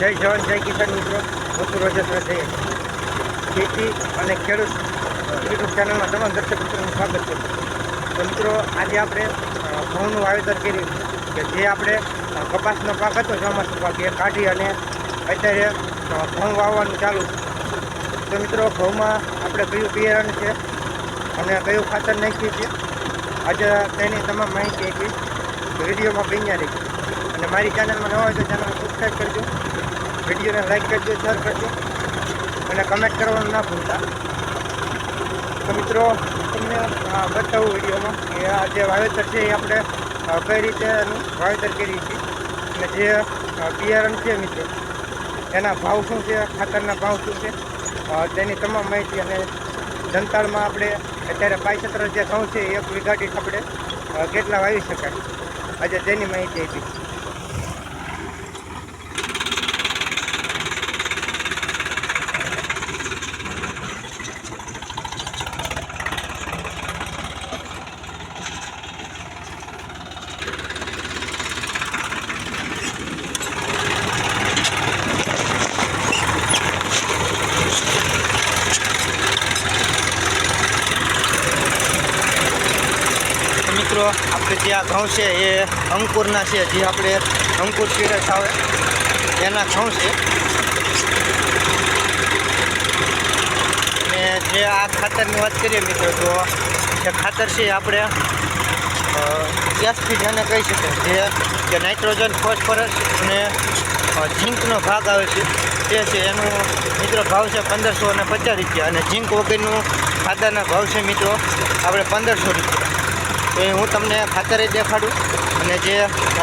જય જવાન, જય કિસાન મિત્રો. હું છું રોજેશ્વર જય ખેતી અને ખેડૂત યુટ્યુબ ચેનલમાં તમામ દર્શક મિત્રોનું સ્વાગત છે. તો મિત્રો, આજે આપણે ઘઉંનું વાવેતર કર્યું કે જે આપણે કપાસનો પાક હતો, ચોમાસું પાક, એ કાઢી અને અત્યારે ઘઉં વાવવાનું ચાલુ તો મિત્રો, ઘઉંમાં આપણે કયું બિયારણ છે અને કયું ખાતર નાખ્યું છે? આજે તેની તમામ માહિતી આપી વિડીયોમાં બન્યા રહી અને મારી ચેનલમાં ન હોય તો ચેનલ સબસ્ક્રાઈબ કરજો. વિડીયોને લાઈક કરજો શેર કરજો અને કમેન્ટ કરવાનું ના ભૂલતા. તો મિત્રો, તમને બતાવું વિડીયોમાં કે આ જે વાવેતર છે એ આપણે કઈ રીતે એનું વાવેતર કરીએ છીએ અને જે બિયારણ છે મિત્રો, એના ભાવ શું છે, ખાતરના ભાવ શું છે તેની તમામ માહિતી અને જનતાળમાં આપણે અત્યારે પાયસત્ર જે ઘઉં છે, એક વીઘા આપણે કેટલા વાવી શકાય. આજે તેની માહિતી આપી તો આપણે જે આ ઘઉં છે એ અંકુરના છે, જે આપણે અંકુર સિરસ આવે એના ઘઉં છે. અને જે આ ખાતરની વાત કરીએ મિત્રો, તો જે ખાતર છે આપણે એસપી જેને કહી શકાય. જે કે નાઇટ્રોજન, ફોસ્ફરસ અને ઝીંકનો ભાગ આવે છે, તે છે. એનું મિત્રો ભાવ છે પંદરસો અને પચાસ રૂપિયા. અને ઝીંક વગરનું ખાતરના ભાવ છે મિત્રો, આપણે પંદરસો રૂપિયા. તો એ હું તમને ખાતરે દેખાડું. અને જે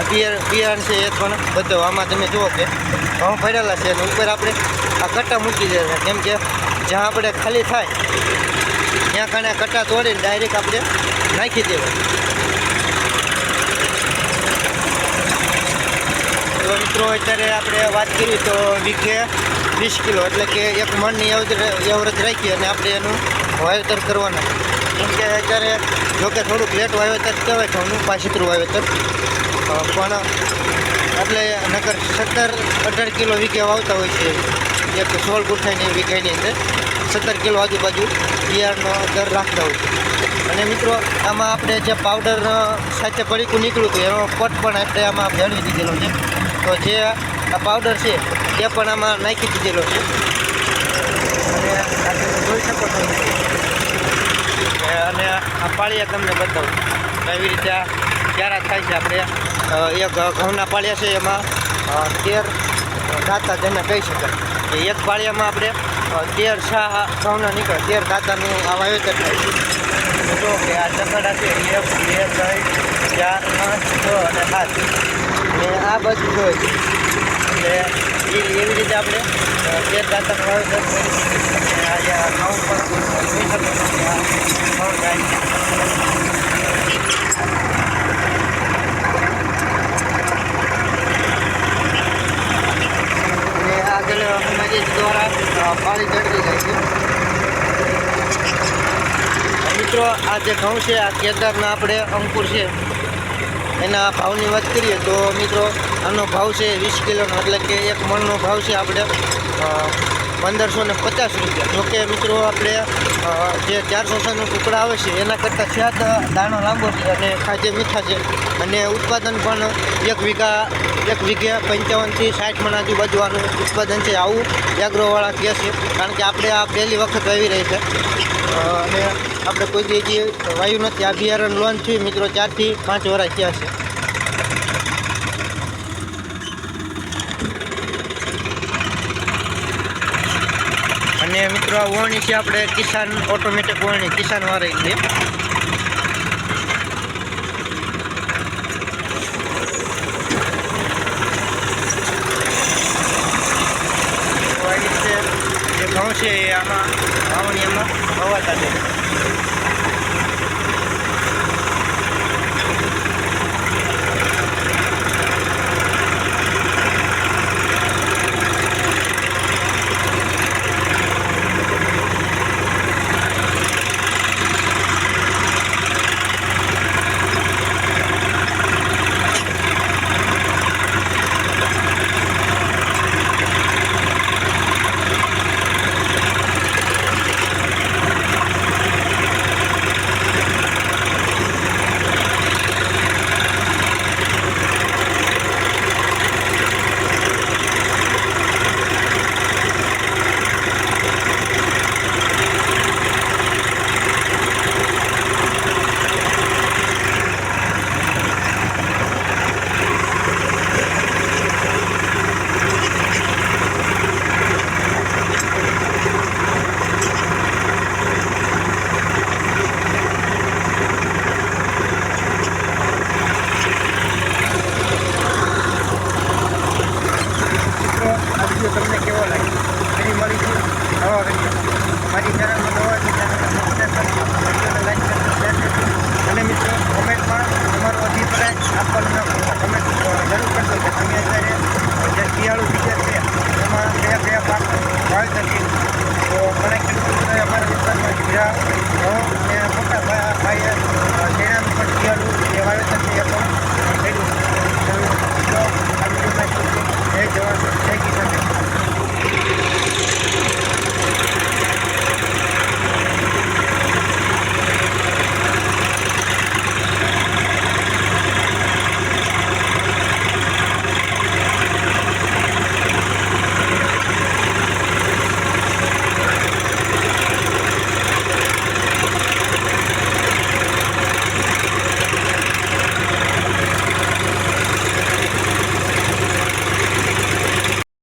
બિયર, બિયારણ છે એ પણ બધો આમાં તમે જુઓ કે ઘઉં ભરેલા છે અને ઉપર આપણે આ કટ્ટા મૂકી દે કેમ કે જ્યાં આપણે ખાલી થાય, ત્યાં કારણે કટ્ટા તોડીને ડાયરેક્ટ આપણે નાખી દેવા તો મિત્રો, અત્યારે આપણે વાત કરીએ તો વીઘે વીસ કિલો, એટલે કે એક મણની એવરેજ રાખી અને આપણે એનું વાવેતર કરવાના. કેમ કે અત્યારે જોકે થોડુંક લેટ વાવેતર કહેવાય, ઘઉંનું પાછીતરું વાવેતર. પણ એટલે નગર સત્તર અઢાર કિલો વીઘે વાવતા હોય છે. એક સોળ ગુઠાઈની વીઘાની અંદર. સત્તર કિલો આજુબાજુ બિયારનો દર રાખતા હોય છે. અને મિત્રો, આમાં આપણે જે પાવડર સાથે પડીકું નીકળ્યું હતું, એનો પટ પણ આપણે આમાં ભેળવી દીધેલો છે. તો જે આ પાવડર છે, એ પણ આમાં નાખી દીધેલો છે અને આ તમે જોઈ શકો છો એ અને આ પાળિયા તમને બતાવું. તો એવી રીતે આ થાય છે આપણે? એક ઘઉંના પાળિયા છે એમાં તેર દાતા જેને કહી શકાય. એક પાળિયામાં આપણે તેર શાહ ઘઉંના નીકળે, તેર દાતાનું આ વાવેતર થાય છે. જો કે આ ચકડા છે, એક, બે, ત્રણ, ચાર, પાંચ, છ અને સાત. ને આ બધું જોઈએ એટલે એવી રીતે આપણે તેર દાતાનું વાવેતર કરી શકીએ આજે આ ઘઉં પણ જોઈ શકો છો આ આગળ મજેજ દ્વારા પાણી ચડતી જાય છે મિત્રો, આ જે ઘઉં છે, આ કેદારના આપણે અંકુર છે, એના ભાવની વાત કરીએ તો મિત્રો, આનો ભાવ છે વીસ કિલોનો, એટલે કે એક મણનો ભાવ છે આપણે. પંદરસો ને પચાસ રૂપિયા. જોકે મિત્રો આપણે જે ચારસો છનો ટુકડા આવે છે, એના કરતાં સ્યાદ દાણો લાંબો છે અને ખાજે મીઠા છે. અને ઉત્પાદન પણ એક વીઘા, એક વીઘે પંચાવનથી સાઠ મણ આજુબાજુ ઉત્પાદન છે. આવું એગ્રોવાળા કહે છે, કારણ કે આપણે આ પહેલી વખત વાવી રહી છે. અને આપણે કોઈ દી વાયુ નથી. આ બિયારણ લોન છે મિત્રો, ચારથી પાંચ વર્ષ થયા છે અને મિત્રો, આ છે આપણે કિસાન ઓટોમેટિક ઓળણી કિસાન વાળી છે. ઘઉં છે, એ આમાં વાવણી એમાં વાવાતા છે